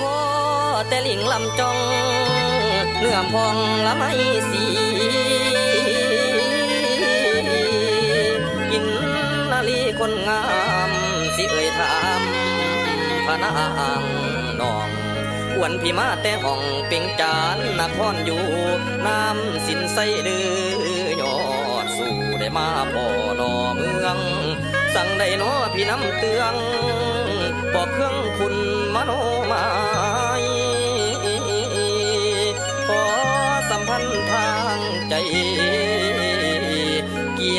พ่อแต่ลิงลำจอง เนื้อพองละไม่สีกินนาลีคนงาม สิเอ่ยถามพระนางนองอ้วนพี่มาแต่ห้องเปียงจานนครอยู่ น้ำสินใสเดือยอดสู่ได้มาพ่อนอเมือง สั่งได้นอพี่น้ำเตืองบอกเครื่องคุณมโนมา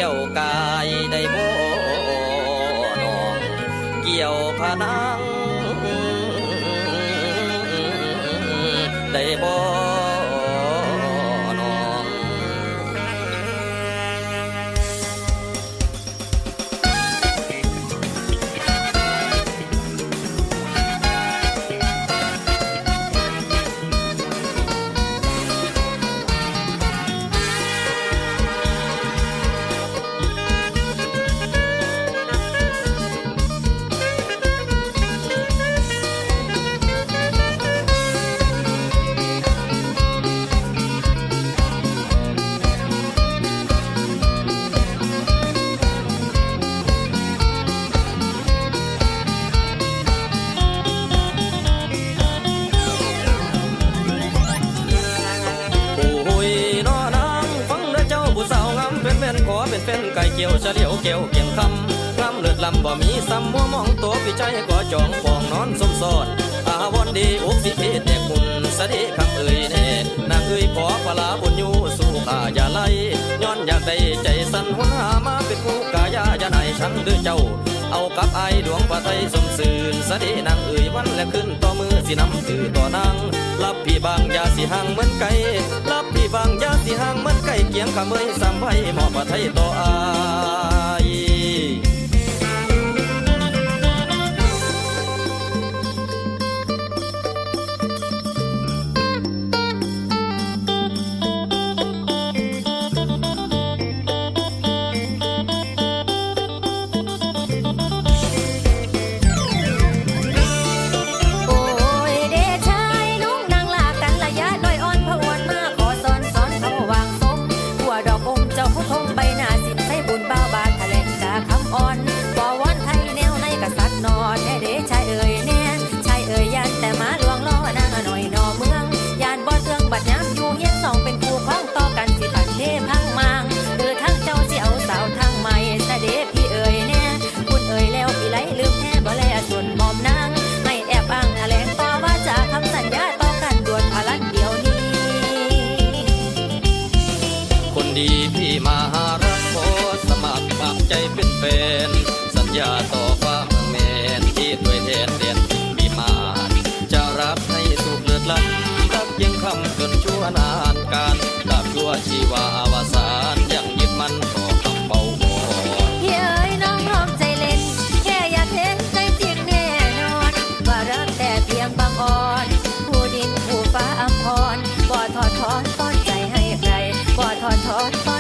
กี่ยวกายได้บ่นองเกี่ยวพนังได้บ่ นแฟนขอเป็นแฟนไก่เกี่ยวเฉลียวเกี่ยวเกี่ยงคำลำเลือดลำบ่มีซ้ำมัวมองตัวพี่ใจก็จองปองนอนสมสอนอาวอนดีอุกสิเพศแต่คุณสดีคำเอ่ยแน่นางเอ่ยขอปลาบุญยูสู่ข้าอย่าไล่ย้อนอยากได้ใจสั่นหัวหามาเป็นผู้กายาอย่าไหนชังเด้อเจ้า เอากับไอ้ดวงปะไทยสมสื่นสะเดนางเอ่ยวันและขึ้นต่อมือสินำตือต่อนางรับพี่บางยาสิห่างเหมือนไก่รับพี่บางยาสิห่างเหมือนไก่เกียงขะเมยสามไว้หมอปะไทยต่ออา เจ้าผู้ทงใบหน้าสินใส่บุญเบ้าบาทแถลงกาคำอ่อนบ่วอนไทยแนวในกษัตริย์นอแน่เดชายเอ่ยแน่ชายเอ่ยยันแต่มาหลวงล้อนางหน่อยนอเมืองยานบ่เตืองบัดยามอยู่เฮียนสองเป็นคู่ของต่อกันสิพันเทพังมางหรือทางเจ้าสิเอาสาวทางใหม่เสด็จพี่เอ่ยแน่คุณเอ่ยแล้วพี่ไหลลืมแท้บ่แลส่วนหมอมนางไม่แอบอ้างแถลงต่อว่าจะคำสัญญาต่อกันด่วนพลันเดียวนี้คนดี มาหารักขอสมัครปากใจเป็นแฟน สัญญาต่อฟ้าเมืองแมนที่ด้วยแทนเด่นบิมา จะรักให้สุขเลือดล้ำรักยังคำจนชั่วนานการตราบชั่วชีวาอวสานยังยึดมันต่อคำเบาบอพี่เอ๋ยน้องพร้อมใจเล่น แค่อยากเห็นใจจริงแน่นอน ว่ารักแต่เพียงบางอ่อน ผู้ดินผู้ฟ้าอำพรบ่ทอดทอนป้อนใจให้ใครบ่ทอดทอน